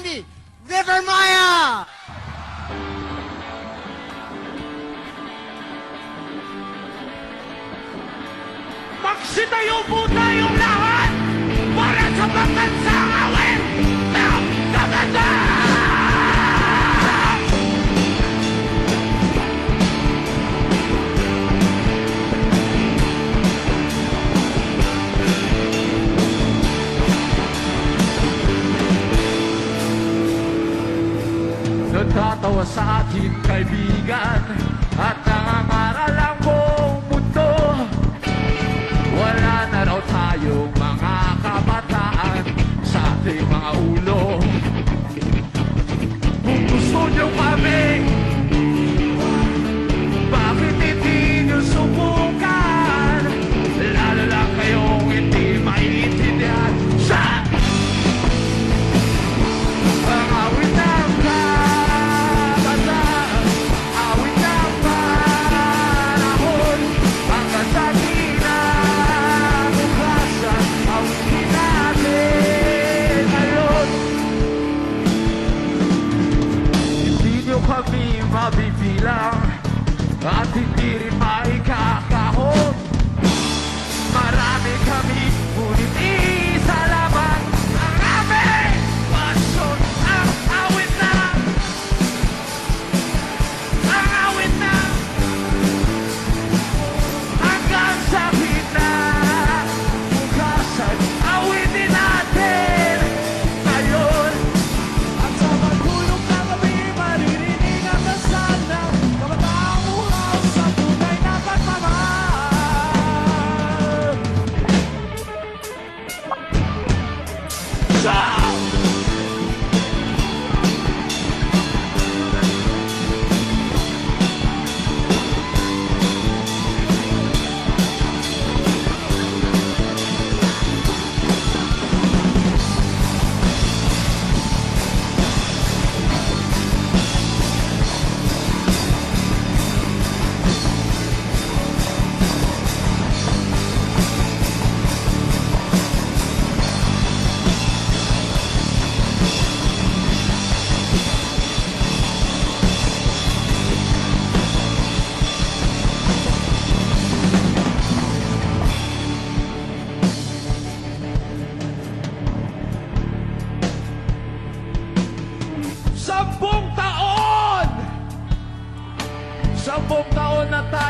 Sandy Rivermaya! Magsitayo po tayong lahat para sa pambansang awit ng kagandaan! Nagtatawa sa ating kaibigan. Atipiripari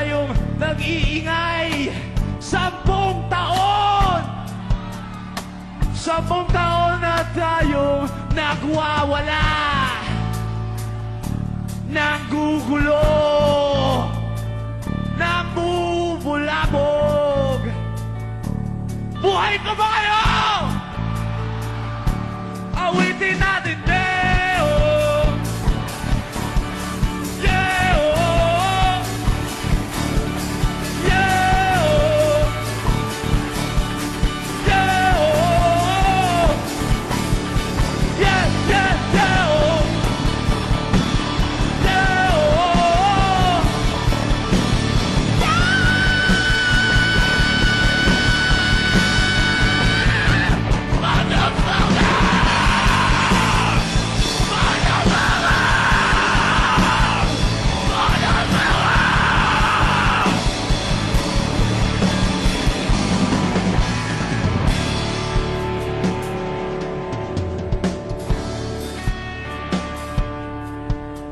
tayong nag-iingay. Sampung taon! Sampung taon na tayong nagwawala ng gugulo ng bubulabog. Buhay ko ba kayo? Awitin na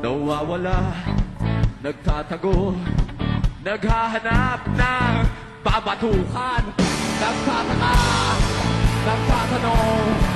Nawawala, nagtatago, naghahanap ng babatukan, nagtataka, nagtatanong,